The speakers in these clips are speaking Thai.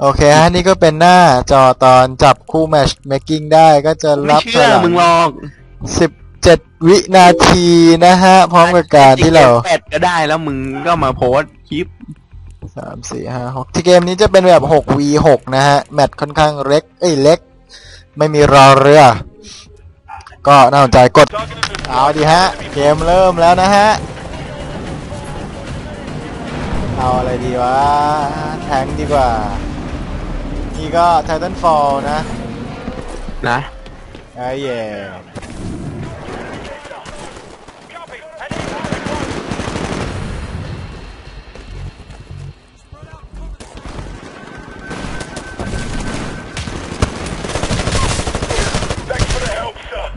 โอเคฮะนี่ก็เป็นหน้าจอตอนจับคู่แมชเมคกิ้งได้ก็จะไม่รับเชื่อมึงหรอกสิบเจ็ดวินาทีนะฮะ พร้อมกับการที่เราแปดก็ได้แล้วมึงก็มาโพสต์คลิปสามสี่ห้าหกที่เกมนี้จะเป็นแบบหก v หกนะฮะ แมตช์ค่อนข้างเล็ก เอ้ยเล็ก ไม่มีรอเรือ ก็น่าสนใจกด เอาดีฮะ เกมเริ่มแล้วนะฮะ เอาอะไรดีวะ แทงค์ดีกว่า นี่ก็ Titanfall นะ นะไอ้เย่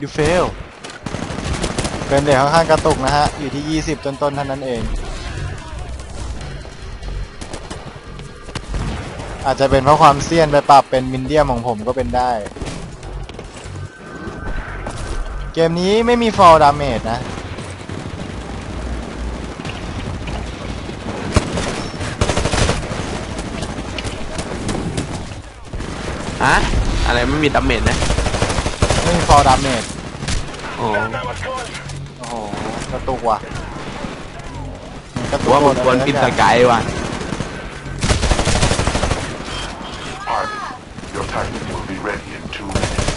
ยูเฟลเป็นเด็กค่อนข้างกระตุกนะฮะ อยู่ที่ 20 ต้นๆเท่านั้นเอง อาจจะเป็นเพราะความเซียนไปปรับเป็นมินเดียมของผมก็เป็นได้ เกมนี้ไม่มี fall damage นะฮะอะไรไม่มีดาเมจนะไม่มี fall damage โอ้โอ้โหกระตุกว่ะกระตุว่ามึงควรอะไรกินสัสกอย่างกายว่ะ Your package will be ready in two minutes.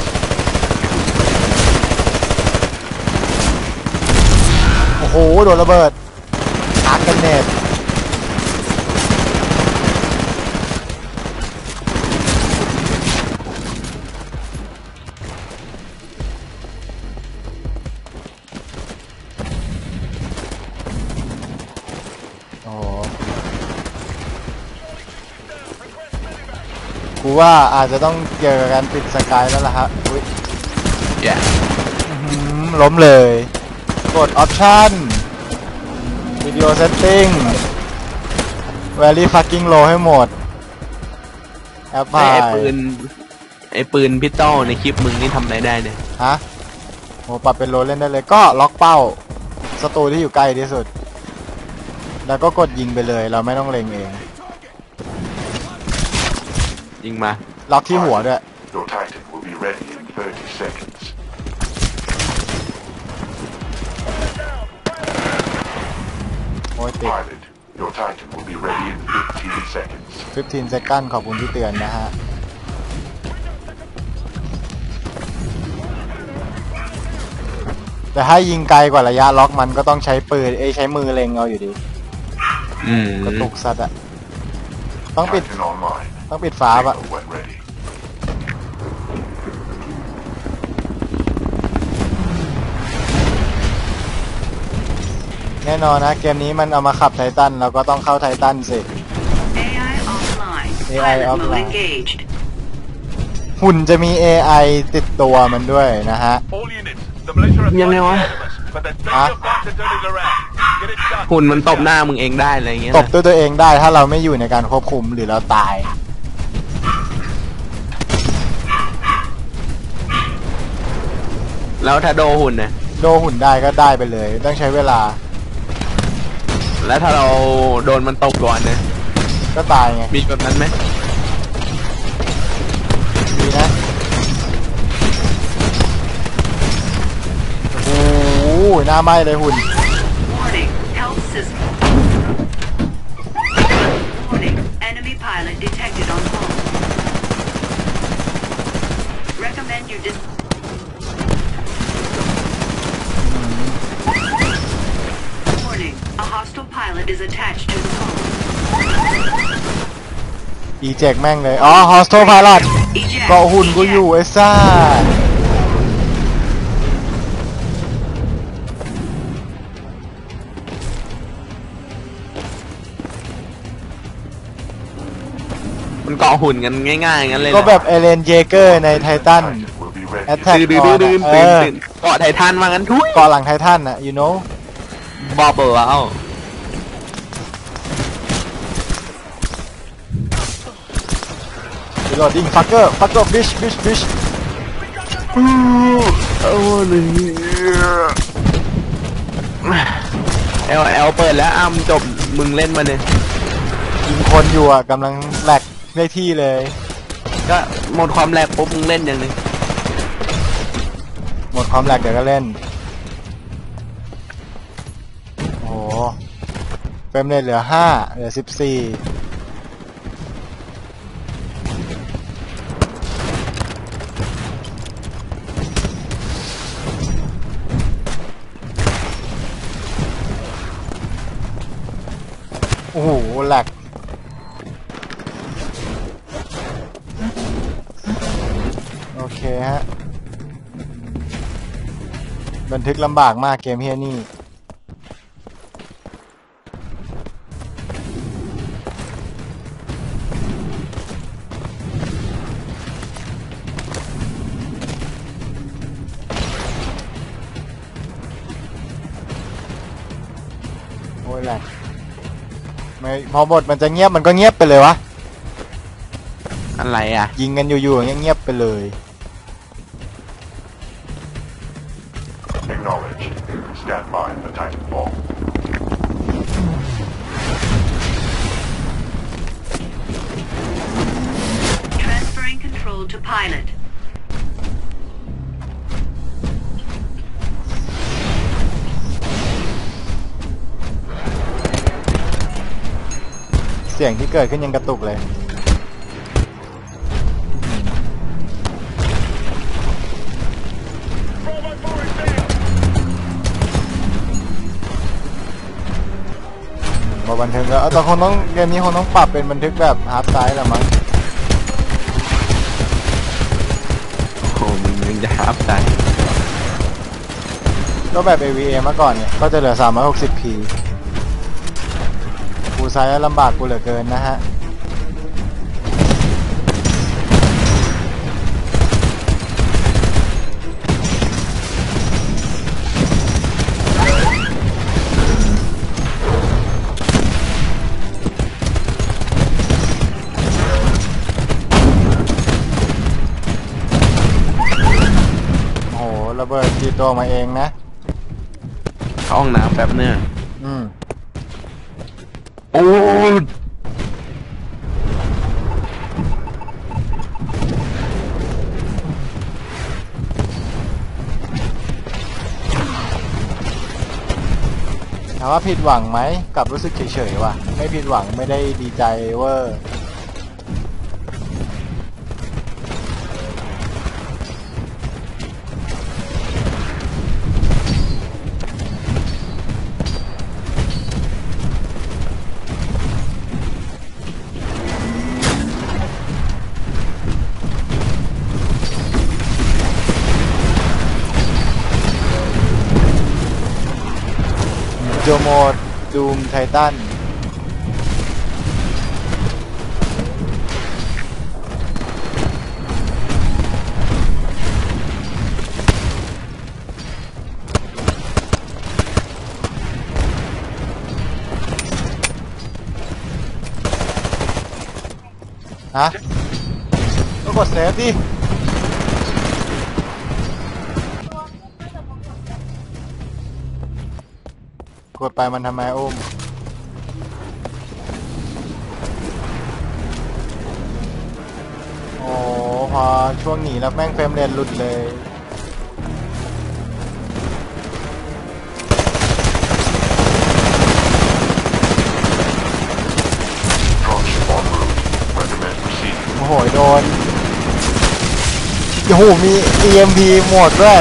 โอ้โห โดนระเบิดอาร์กันเนต กูว่าอาจจะต้องเกี่ยวกับการปิดสกายแล้วล่ะฮะอุ๊ยแย่อื้อหือล้มเลย กด Option วิดีโอ Setting Very fucking low ให้หมด แอปพไอ้ลายไอ้ปืนไอ้ปืนพิสตอลในคลิปมึงนี่ทำอะไรได้เนี่ยฮะโหปรับเป็นโลเล่นได้เลย ก็ล็อกเป้าศัตรูที่อยู่ใกล้ที่สุด แล้วก็กดยิงไปเลย เราไม่ต้องเล็งเอง ยิงมา ล็อกที่หัวด้วย Your Titan will be ready in 30 seconds. โอ้ยติด Pilot, your Titan will be ready in 15 seconds. 15 second ขอบคุณที่เตือนนะฮะ แต่ถ้ายิงไกลกว่าระยะล็อกมันก็ต้องใช้ปืน เอ้ยใช้มือเล็งเอาอยู่ดี อืมกระตุกสัตว์อะต้องปิด Titan online. ต้องปิดฟ้าปะ Signal when ready. แน่นอนนะ เกมนี้มันเอามาขับไททันเราก็ต้องเข้าไททันสิ AI offline. AI Pilot mode offline. engaged. หุ่นจะมี AI ติดตัวมันด้วยนะฮะ All units, the militia are ยังไงวะ fighting ahead of us, but there's plenty Hả? of time to turn it around. Get it done. หุ่นมันตบหน้ามึงเองได้อะไรเงี้ยตนะบด้วยตัวเองได้ถ้าเราไม่อยู่ในการควบคุมหรือเราตาย แล้วถ้าโดหุ่นนะโดหุ่นได้ก็ได้ไปเลย ต้องใช้เวลา แล้วถ้าเราโดนมันตบก่อนนะก็ตายไงมีแบบนั้นไหมดีนะโอ้โหหน้าไหม้เลยหุ่น Warning. Health system. Warning. Enemy pilot detected on home. Recommend you dis- A hostile pilot is attached to the home. อีเจกแม่งเลย อ๋อฮอสโตพาลัด Eject. เกาะหุ่นกูอยู่ Eject. ไอ้ซ่า มันเกาะหุ่นกันง่ายๆงั้นเลยเหรก็อแบบเอเลนเจเกอร์ในไททัน Titan will be ready. แอตแทกตื่นก่อนตื่นอะตื่นเอตื่นอตื่นเกาะไททันมางั้นทุยเกาะหลังไททันอะ you know บอบเบิลแล้ว reloading fucker fucker fish fish fish โอ้ยเอลเอลเปิดแล้วอ้ํจบมึงเล่นมาเนี่ยยิงคนอยู่อะกำลังแหลกได้ที่เลย ก็หมดความแรงปุ๊บมึงเล่นอย่างหนึงหมดความแหลกเดี๋ยวก็เล่นโอ้โหเฟรมเลยเหลือห้าเหลือสิบสี่ โอ้โหแหลกโอเคฮะ บันทึกลำบากมากเกมเฮียนี่ โอ้ยแหละ ไม่พอบทมันจะเงียบมันก็เงียบไปเลยวะ อะไรอะ ยิงกันอยู่ๆอย่างเงี้ยเงียบไปเลย Acknowledge. Stand by for Titanfall. เสียงที่เกิดขึ้นยังกระตุกเลย มาบันทึกแล้วเอาแต่คงต้องเกมนี้คงต้องปรับเป็นบันทึกแบบฮาร์ดไซส์แหละมั้งโอ้มึงยังจะอัพใจก็แบบ AVA เมื่อก่อนเนี่ย ก็จะเหลือ 360p กูไซส์ลำบากกูเหลือเกินนะฮะโอ้โหระเบิดทีตัวมาเองนะ เข้าห้องน้ำแป๊บเนื้อะอืม โอ้ยถามว่าผิดหวังไหมกลับรู้สึกเฉยๆว่ะ ไม่ผิดหวังไม่ได้ดีใจเวอร์ โจโมดูมไททันฮะก็กดเซฟดิ ดไปมันทำไมอุ้มโอ้พอช่วงหนีแล้วแม่งเฟรมเรทหลุดเลยโอ้โหโดนโอ้โหมี EMP หมดด้วย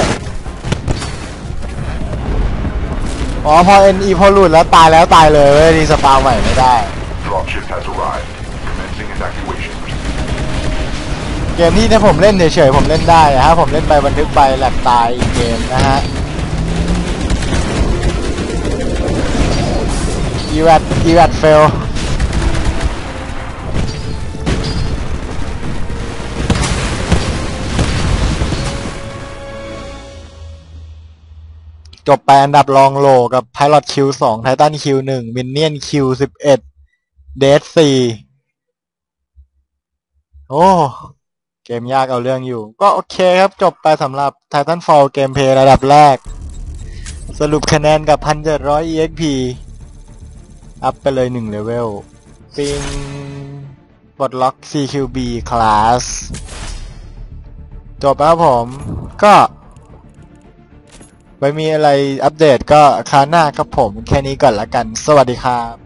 อ๋อพอ NE พอหลุดแล้วตายแล้วตายเลยเว้ยรีสปาวใหม่ไม่ได้ Dropship has arrived. Commencing evacuation. เกมที่ถ้าผมเล่นเฉยๆผมเล่นได้นะฮะผมเล่นไปบันทึกไปแหลกตายอีกเกมนะฮะ e v a t e v a t fail จบไปอันดับรองโลกับ Pilot Q2 Titan Q1 Minion Q11 Dead 4โอ้เกมยากเอาเรื่องอยู่ ก็โอเคครับจบไปสำหรับ Titanfall เกมเพลย์ระดับแรก สรุปคะแนนกับ 1,700 EXP อัพไปเลย1เลเวลปิงปลดล็อก CQB class จบแล้วครับผม ก็ ไม่มีอะไรอัปเดตก็คราวหน้าครับผม แค่นี้ก่อนละกัน สวัสดีครับ